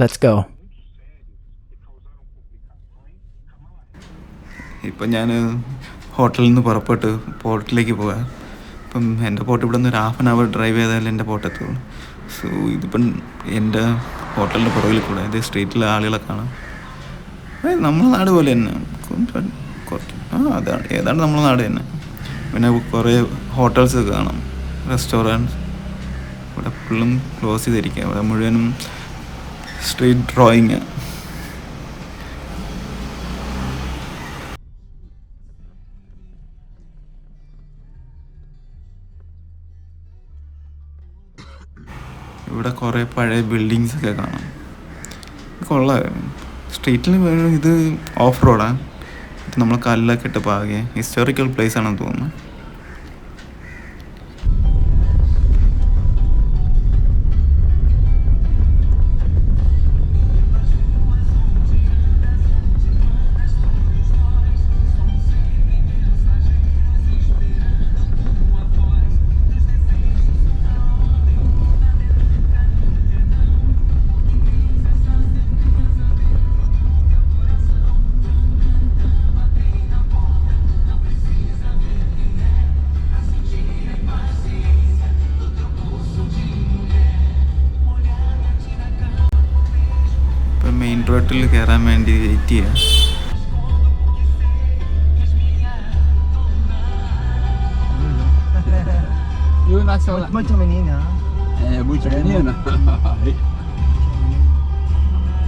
Let's go. ഇപ്പം ഞാൻ ഹോട്ടലിൽ നിന്ന് പുറപ്പെട്ട് പോർട്ടിലേക്ക് പോകാം ഇപ്പം എന്റെ പോർട്ട് ഇവിടെ നിന്ന് ഒരു ഹാഫ് ആൻ അവർ ഡ്രൈവ് ചെയ്താൽ എന്റെ പോർട്ട് എത്തുള്ളൂ. സോ ഇതിപ്പം എന്റെ ഹോട്ടലിന്റെ പുറകിൽ കൂടെ ഇത് സ്ട്രീറ്റിലെ ആളുകളെ കാണാം. നമ്മളെ നാട് പോലെ തന്നെ. കുറച്ച് ആ അതാണ് ഏതാണ്ട് നമ്മളെ നാട് തന്നെ. പിന്നെ കുറേ ഹോട്ടൽസ് കാണാം. റെസ്റ്റോറന്റ് ഇവിടെ ഫുള്ളും ക്ലോസ് ചെയ്തിരിക്കുക. ഇവിടെ മുഴുവനും സ്ട്രീറ്റ് ഡ്രോയിങ്. ഇവിടെ കുറേ പഴയ ബിൽഡിങ്സ് ഒക്കെ കാണാം. കൊള്ളാം സ്ട്രീറ്റിൽ ഇത് ഓഫ് റോഡാണ് നമ്മൾ കല്ലൊക്കെ ഇട്ട് പാകിയ. ഹിസ്റ്റോറിക്കൽ പ്ലേസ് ആണെന്ന് തോന്നുന്നു. മെയിൻ റോഡിൽ കയറാൻ വേണ്ടി വെയിറ്റ് ചെയ്യാം E o nacional? Muito menina. É, muito menina.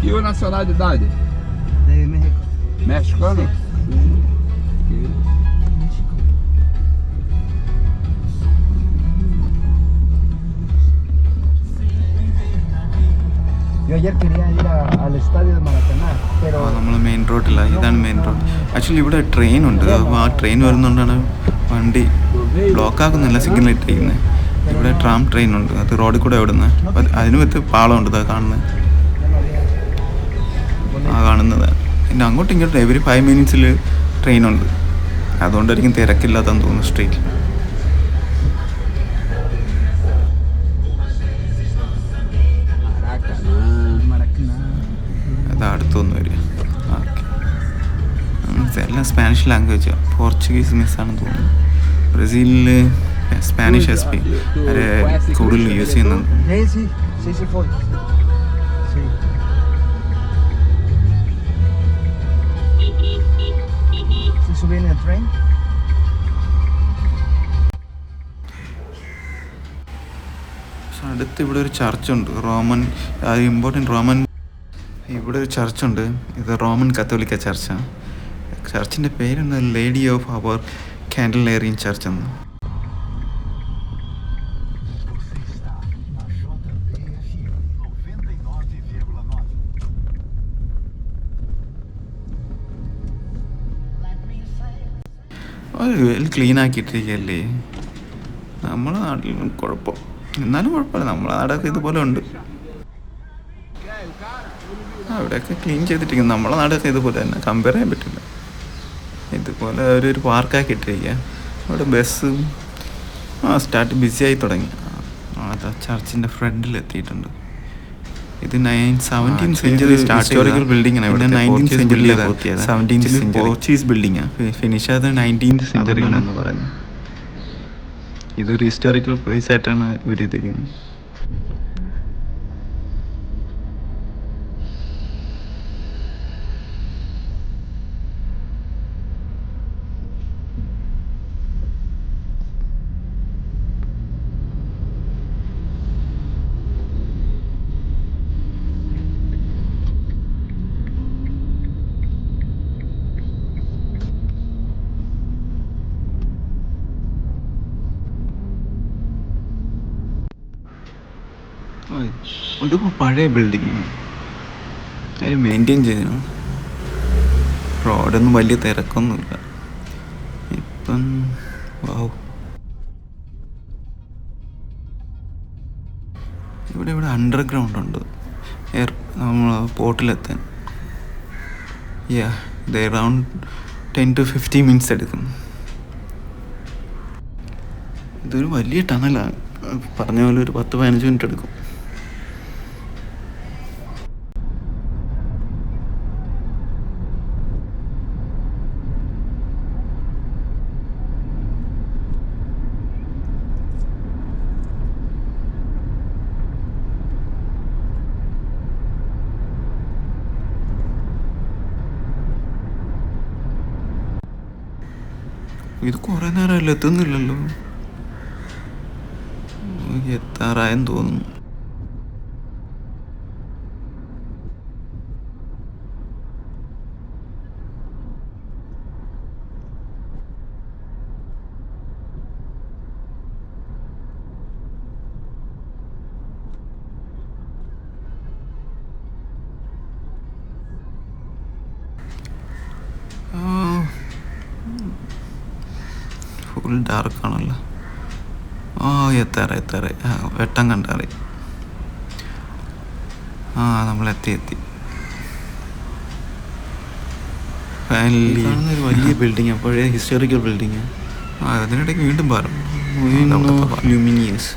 e o nacionalidade? De México. Mexicano? Yo ayer quería ir a- al estadio de Maracaná, pero നമ്മൾ മെയിൻ റോഡിലാണ് ഇതാണ് മെയിൻ റോഡ് ആക്ച്വലി ഇവിടെ ട്രെയിൻ ഉണ്ട്. അപ്പോൾ ആ ട്രെയിൻ വരുന്നതുകൊണ്ടാണ് വണ്ടി ബ്ലോക്ക് ആക്കുന്നില്ല സിഗ്നൽ ഇട്ടിരിക്കുന്നത് ഇവിടെ ട്രാം ട്രെയിൻ ഉണ്ട്. അത് റോഡിൽ കൂടെ ഓടുന്നത് അപ്പം അതിന് പറ്റി പാളമുണ്ട് അത് കാണുന്നത് ആ കാണുന്നത്. പിന്നെ അങ്ങോട്ടും ഇങ്ങോട്ടും എവറി ഫൈവ് മിനിറ്റ്സിൽ ട്രെയിൻ ഉണ്ട്. അതുകൊണ്ടായിരിക്കും തിരക്കില്ലാത്തെന്ന് തോന്നുന്നു സ്ട്രീറ്റിൽ ഓക്കെ എല്ലാം സ്പാനിഷ് ലാംഗ്വേജ് പോർച്ചുഗീസ് മിസ്സാണെന്ന് തോന്നുന്നു. ബ്രസീലിൽ സ്പാനിഷ് എസ് പി അവരെ കൂടുതൽ യൂസ്. പക്ഷെ അടുത്ത് ഇവിടെ ഒരു ചർച്ചുണ്ട്. റോമൻ ഇമ്പോർട്ടന്റ് റോമൻ ഇവിടെ ഒരു ചർച്ചുണ്ട്. ഇത് റോമൻ കത്തോലിക്ക ചർച്ചാണ് ചർച്ചിന്റെ പേരെന്താ ലേഡി ഓഫ് അവർ കാൻഡിൽ ഏറിയൻ ചർച്ച് എന്ന്. ക്ലീൻ ആക്കിയിട്ടിരിക്കല്ലേ നമ്മളെ നാട്ടിൽ കുഴപ്പം. എന്നാലും കുഴപ്പമില്ല. നമ്മളെ നാടൊക്കെ ഇതുപോലെ ഉണ്ട്. അവിടെയൊക്കെ ക്ലീൻ ചെയ്തിട്ടിരിക്കുന്നു. നമ്മളെ നാടൊക്കെ ഇതുപോലെ തന്നെ. കമ്പയർ ചെയ്യാൻ പറ്റില്ല. ഇതുപോലെ ഒരു ഒരു പാർക്കാക്കി ഇട്ടിരിക്കുക അവിടെ ബസ്സും ആ സ്റ്റാർട്ട് ബിസി ആയി തുടങ്ങി. അതാ ചർച്ചിന്റെ ഫ്രണ്ടിൽ എത്തിയിട്ടുണ്ട്. ഇത് nine seventeen century historical building ആണ് ഇവിടെ nineteen century seventeen Portuguese building ആണ് ഫിനിഷ് ആയത് നയന്റീൻത് സെഞ്ചുറിയിലാണെന്ന് പറഞ്ഞു ഇതൊരു ഹിസ്റ്റോറിക്കൽ പ്ലേസ് ആയിട്ടാണ് ഇവർ ഇതിപ്പോൾ പഴയ ബിൽഡിംഗ് അതിൽ മെയിന്റെയിൻ ചെയ്യണം റോഡൊന്നും വലിയ തിരക്കൊന്നുമില്ല. ഇപ്പം ഇവിടെ ഇവിടെ അണ്ടർഗ്രൗണ്ട് ഉണ്ട്. എയർ നമ്മൾ പോർട്ടിലെത്താൻ യാ ഇത് around ten to fifty minutes എടുക്കും. ഇതൊരു വലിയ ടണലാണ് പറഞ്ഞ പോലെ ഒരു പത്ത് പതിനഞ്ച് മിനിറ്റ് എടുക്കും. ഇത് കുറെ നേരമല്ലോ എത്തുന്നില്ലല്ലോ? എത്താറായെന്ന് തോന്നുന്നു. ഫുൾ ഡാർക്ക് ആണല്ലോ. ആ എത്താറ് എത്താറ് വെട്ടം കണ്ടാറ്. ആ നമ്മൾ എത്തി. എത്തി ഒരു വലിയ ബിൽഡിംഗ് പഴയ ഹിസ്റ്റോറിക്കൽ ബിൽഡിംഗ് ആ. അതിനിടയ്ക്ക് വീണ്ടും പറഞ്ഞു ലുമിനിയസ്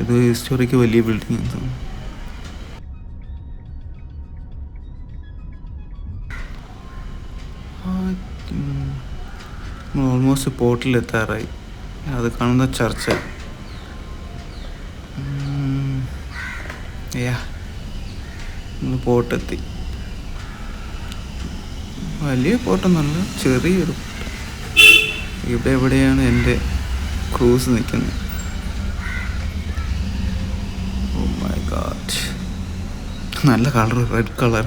ഇത് ഹിസ്റ്റോറിക്കൽ വലിയ ബിൽഡിങ് ഓൾമോസ്റ്റ് പോർട്ടിൽ എത്താറായി. അത് കാണുന്ന ചർച്ച. പോട്ടെത്തി വലിയ പോട്ടൊന്നുമല്ല ചെറിയൊരു പോട്ട് ഇവിടെ എവിടെയാണ് എന്റെ ക്രൂസ് നിൽക്കുന്നത്? ഓ മൈ ഗാഡ് നല്ല കളർ റെഡ് കളർ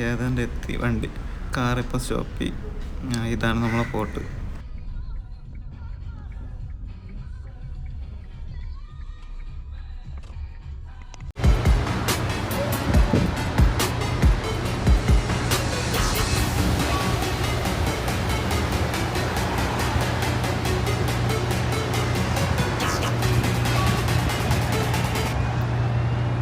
ഏതാണ്ട് എത്തി വണ്ടി. കാർ ഇപ്പോൾ സ്റ്റോപ്പ് ചെയ്യും ഇതാണ് നമ്മളെ പോട്ട്.